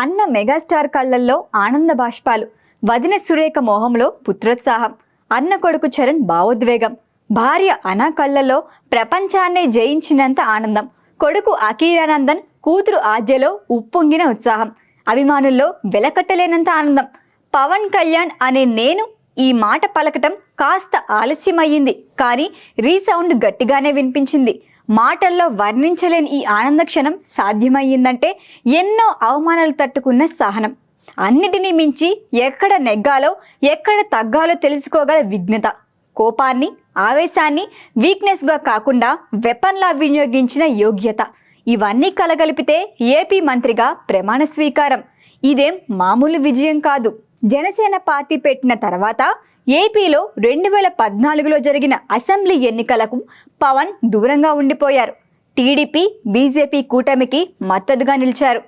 అన్న మెగాస్టార్ కళ్ళల్లో ఆనంద బాష్పాలు వదిన సురేఖ మోహంలో పుత్రోత్సాహం అన్న కొడుకు చరణ్ భావోద్వేగం భార్య అనా కళ్ళల్లో ప్రపంచాన్నే జయించినంత ఆనందం కొడుకు అకీరానందన్ కూతురు ఆద్యలో ఉప్పొంగిన ఉత్సాహం అభిమానుల్లో వెలకట్టలేనంత ఆనందం. పవన్ కళ్యాణ్ అనే నేను ఈ మాట పలకటం కాస్త ఆలస్యమయ్యింది కానీ రీసౌండ్ గట్టిగానే వినిపించింది. మాటల్లో వర్ణించలేని ఈ ఆనంద క్షణం సాధ్యమయ్యిందంటే ఎన్నో అవమానాలు తట్టుకున్న సహనం. అన్నిటినీ మించి ఎక్కడ నెగ్గాలో ఎక్కడ తగ్గాలో తెలుసుకోగల విఘ్నత. కోపాన్ని ఆవేశాన్ని వీక్నెస్గా కాకుండా వెపన్లా వినియోగించిన యోగ్యత. ఇవన్నీ కలగలిపితే ఏపీ మంత్రిగా ప్రమాణ స్వీకారం. ఇదేం మామూలు విజయం కాదు. జనసేన పార్టీ పెట్టిన తర్వాత ఏపీలో రెండు వేల పద్నాలుగులో జరిగిన అసెంబ్లీ ఎన్నికలకు పవన్ దూరంగా ఉండిపోయారు. టీడీపీ బీజేపీ కూటమికి మద్దతుగా నిలిచారు.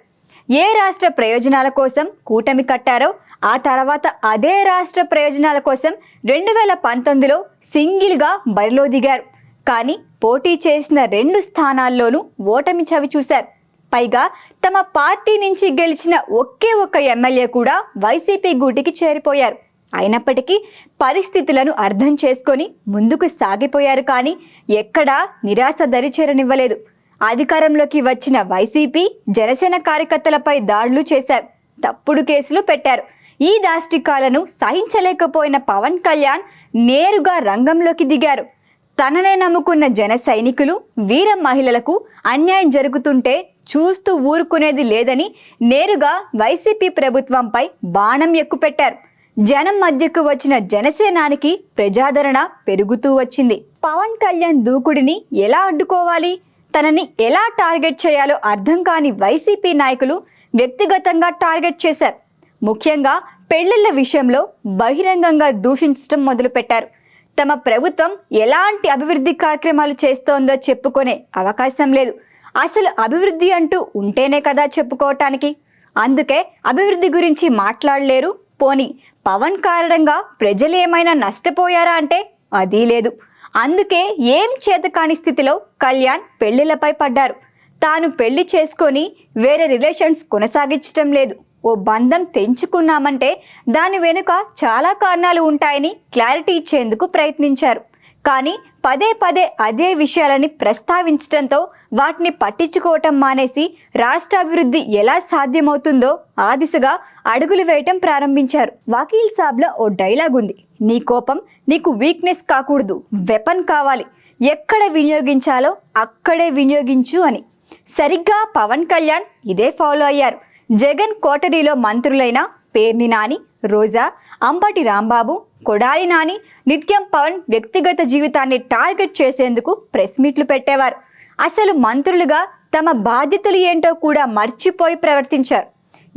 ఏ రాష్ట్ర ప్రయోజనాల కోసం కూటమి కట్టారో ఆ తర్వాత అదే రాష్ట్ర ప్రయోజనాల కోసం రెండు వేల పంతొమ్మిదిలో సింగిల్గా బరిలో దిగారు. కానీ పోటీ చేసిన రెండు స్థానాల్లోనూ ఓటమి చవి చూశారు. పైగా తమ పార్టీ నుంచి గెలిచిన ఒకే ఒక్క ఎమ్మెల్యే కూడా వైసీపీ గూటికి చేరిపోయారు. అయినప్పటికీ పరిస్థితులను అర్థం చేసుకొని ముందుకు సాగిపోయారు కానీ ఎక్కడా నిరాశ దరిచేరనివ్వలేదు. అధికారంలోకి వచ్చిన వైసీపీ జనసేన కార్యకర్తలపై దాడులు చేశారు. తప్పుడు కేసులు పెట్టారు. ఈ దాష్టికాలను సహించలేకపోయిన పవన్ కళ్యాణ్ నేరుగా రంగంలోకి దిగారు. తననే నమ్ముకున్న జన సైనికులు వీర మహిళలకు అన్యాయం జరుగుతుంటే చూస్తూ ఊరుకునేది లేదని నేరుగా వైసీపీ ప్రభుత్వంపై బాణం ఎక్కుపెట్టారు. జనం మధ్యకు వచ్చిన జనసేనానికి ప్రజాదరణ పెరుగుతూ వచ్చింది. పవన్ కళ్యాణ్ దూకుడిని ఎలా అడ్డుకోవాలి? తనని ఎలా టార్గెట్ చేయాలో అర్థం కాని వైసీపీ నాయకులు వ్యక్తిగతంగా టార్గెట్ చేశారు. ముఖ్యంగా పెళ్ళిళ్ళ విషయంలో బహిరంగంగా దూషించడం మొదలుపెట్టారు. తమ ప్రభుత్వం ఎలాంటి అభివృద్ధి కార్యక్రమాలు చేస్తోందో చెప్పుకునే అవకాశం లేదు. అసలు అభివృద్ధి అంటూ ఉంటేనే కదా చెప్పుకోవటానికి. అందుకే అభివృద్ధి గురించి మాట్లాడలేరు. పోని పవన్ కారణంగా ప్రజలు ఏమైనా నష్టపోయారా అంటే అదీ లేదు. అందుకే ఏం చేతకాని స్థితిలో కళ్యాణ్ పెళ్ళిళ్ళపై పడ్డారు. తాను పెళ్ళి చేసుకొని వేరే రిలేషన్స్ కొనసాగించటం లేదు. ఓ బంధం తెంచుకున్నామంటే దాని వెనుక చాలా కారణాలు ఉంటాయని క్లారిటీ ఇచ్చేందుకు ప్రయత్నించారు. కానీ పదే పదే అదే విషయాలని ప్రస్తావించడంతో వాటిని పట్టించుకోవటం మానేసి రాష్ట్ర అభివృద్ధి ఎలా సాధ్యమవుతుందో ఆ దిశగా అడుగులు వేయటం ప్రారంభించారు. వకీల్ సాబ్లో ఓ డైలాగ్ ఉంది. నీ కోపం నీకు వీక్నెస్ కాకూడదు. వెపన్ కావాలి. ఎక్కడ వినియోగించాలో అక్కడే వినియోగించు అని. సరిగ్గా పవన్ కళ్యాణ్ ఇదే ఫాలో అయ్యారు. జగన్ కోటరీలో మంత్రులైన పేర్ని నాని రోజా అంబటి రాంబాబు కొడాలి నాని నిత్యం పవన్ వ్యక్తిగత జీవితాన్ని టార్గెట్ చేసేందుకు ప్రెస్ మీట్లు పెట్టేవారు. అసలు మంత్రులుగా తమ బాధ్యతలు ఏంటో కూడా మర్చిపోయి ప్రవర్తించారు.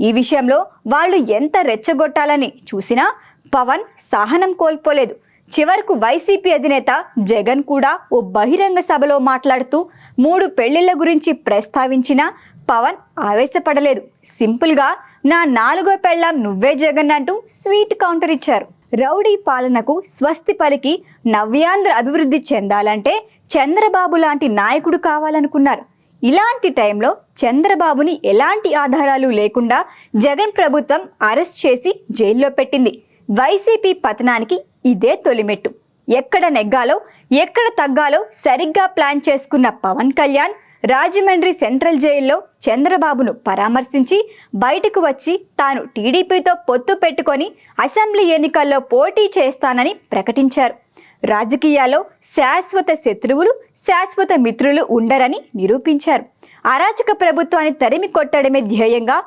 ఈ విషయంలో వాళ్ళు ఎంత రెచ్చగొట్టాలని చూసినా పవన్ సహనం కోల్పోలేదు. చివరకు వైసీపీ అధినేత జగన్ కూడా ఓ బహిరంగ సభలో మాట్లాడుతూ మూడు పెళ్ళిళ్ళ గురించి ప్రస్తావించినా పవన్ ఆవేశపడలేదు. సింపుల్గా నా నాలుగో పెళ్ళాం నువ్వే జగన్ అంటూ స్వీట్ కౌంటర్ ఇచ్చారు. రౌడీ పాలనకు స్వస్తి పలికి నవ్యాంధ్ర అభివృద్ధి చెందాలంటే చంద్రబాబు లాంటి నాయకుడు కావాలనుకున్నారు. ఇలాంటి టైంలో చంద్రబాబుని ఎలాంటి ఆధారాలు లేకుండా జగన్ ప్రభుత్వం అరెస్ట్ చేసి జైల్లో పెట్టింది. వైసీపీ పతనానికి ఇదే తొలిమెట్టు. ఎక్కడ నెగ్గాలో ఎక్కడ తగ్గాలో సరిగ్గా ప్లాన్ చేసుకున్న పవన్ కళ్యాణ్ రాజమండ్రి సెంట్రల్ జైల్లో చంద్రబాబును పరామర్శించి బయటకు వచ్చి తాను టీడీపీతో పొత్తు పెట్టుకొని అసెంబ్లీ ఎన్నికల్లో పోటీ చేస్తానని ప్రకటించారు. రాజకీయాల్లో శాశ్వత శత్రువులు శాశ్వత మిత్రులు ఉండరని నిరూపించారు. అరాచక ప్రభుత్వాన్ని తరిమి కొట్టడమే ధ్యేయంగా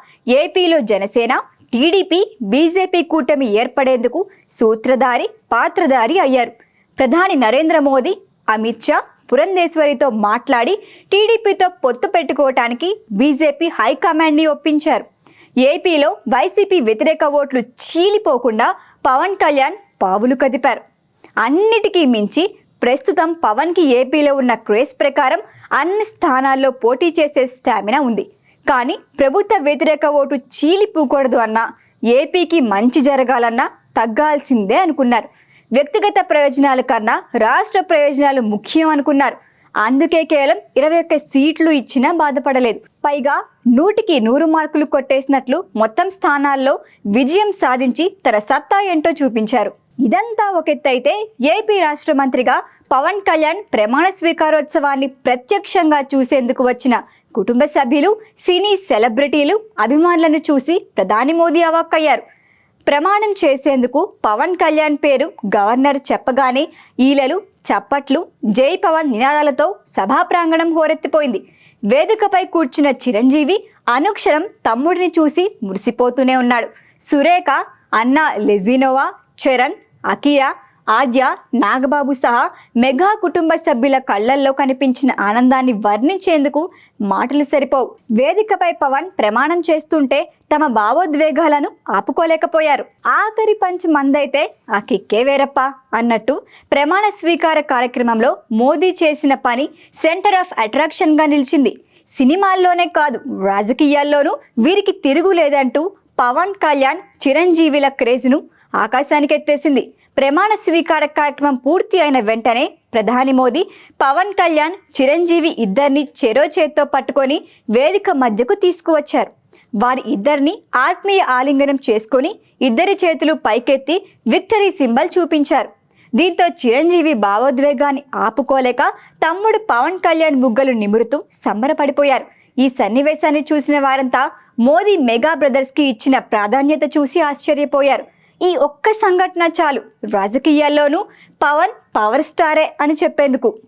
ఏపీలో జనసేన టీడీపీ బీజేపీ కూటమి ఏర్పడేందుకు సూత్రధారి పాత్రధారి అయ్యారు. ప్రధాని నరేంద్ర మోదీ అమిత్ షా పురంధేశ్వరితో మాట్లాడి టీడీపీతో పొత్తు పెట్టుకోవటానికి బీజేపీ హైకమాండ్ని ఒప్పించారు. ఏపీలో వైసీపీ వ్యతిరేక ఓట్లు చీలిపోకుండా పవన్ కళ్యాణ్ పావులు కదిపారు. అన్నిటికీ మించి ప్రస్తుతం పవన్కి ఏపీలో ఉన్న క్రేజ్ ప్రకారం అన్ని స్థానాల్లో పోటీ చేసే స్టామినా ఉంది. కానీ ప్రభుత్వ వ్యతిరేక ఓటు చీలిపోకూడదు అన్నా ఏపీకి మంచి జరగాలన్నా తగ్గాల్సిందే అనుకున్నారు. వ్యక్తిగత ప్రయోజనాల కన్నా రాష్ట్ర ప్రయోజనాలు ముఖ్యం అనుకున్నారు. అందుకే కేవలం ఇరవై ఒక్క సీట్లు ఇచ్చినా బాధపడలేదు. పైగా నూటికి నూరు మార్కులు కొట్టేసినట్లు మొత్తం స్థానాల్లో విజయం సాధించి తన సత్తా ఏంటో చూపించారు. ఇదంతా ఒక ఎత్తు అయితే ఏపీ రాష్ట్ర మంత్రిగా పవన్ కళ్యాణ్ ప్రమాణ స్వీకారోత్సవాన్ని ప్రత్యక్షంగా చూసేందుకు వచ్చిన కుటుంబ సభ్యులు సినీ సెలబ్రిటీలు అభిమానులను చూసి ప్రధాని మోదీ అవాక్కయ్యారు. ప్రమాణం చేసేందుకు పవన్ కళ్యాణ్ పేరు గవర్నర్ చెప్పగానే ఈలలు చప్పట్లు జై పవన్ నినాదాలతో సభా ప్రాంగణం హోరెత్తిపోయింది. వేదికపై కూర్చున్న చిరంజీవి అనుక్షరం తమ్ముడిని చూసి మురిసిపోతూనే ఉన్నాడు. సురేఖ అన్న లెజినోవా చరణ్ అకీరా ఆద్య నాగబాబు సహా మెగా కుటుంబ సభ్యుల కళ్ళల్లో కనిపించిన ఆనందాన్ని వర్ణించేందుకు మాటలు సరిపోవు. వేదికపై పవన్ ప్రమాణం చేస్తుంటే తమ భావోద్వేగాలను ఆపుకోలేకపోయారు. ఆఖరి పంచ్ మందైతే ఆ కిక్కే వేరప్ప అన్నట్టు ప్రమాణ స్వీకార కార్యక్రమంలో మోదీ చేసిన పని సెంటర్ ఆఫ్ అట్రాక్షన్గా నిలిచింది. సినిమాల్లోనే కాదు రాజకీయాల్లోనూ వీరికి తిరుగులేదంటూ పవన్ కళ్యాణ్ చిరంజీవిల క్రేజ్ను ఆకాశానికి ఎత్తేసింది ప్రమాణ స్వీకార కార్యక్రమం పూర్తి అయిన వెంటనే ప్రధాని మోదీ పవన్ కళ్యాణ్ చిరంజీవి ఇద్దరిని చెరో చేత్తో పట్టుకొని వేదిక మధ్యకు తీసుకువచ్చారు. వారి ఇద్దరిని ఆత్మీయ ఆలింగనం చేసుకొని ఇద్దరి చేతులు పైకెత్తి విక్టరీ సింబల్ చూపించారు. దీంతో చిరంజీవి భావోద్వేగాన్ని ఆపుకోలేక తమ్ముడు పవన్ కళ్యాణ్ ముగ్గులు నిమురుతూ సంబరపడిపోయారు. ఈ సన్నివేశాన్ని చూసిన వారంతా మోదీ మెగా బ్రదర్స్కి ఇచ్చిన ప్రాధాన్యత చూసి ఆశ్చర్యపోయారు. ఈ ఒక్క సంఘటన చాలు రాజకీయాల్లోనూ పవన్ పవర్ స్టారే అని చెప్పేందుకు.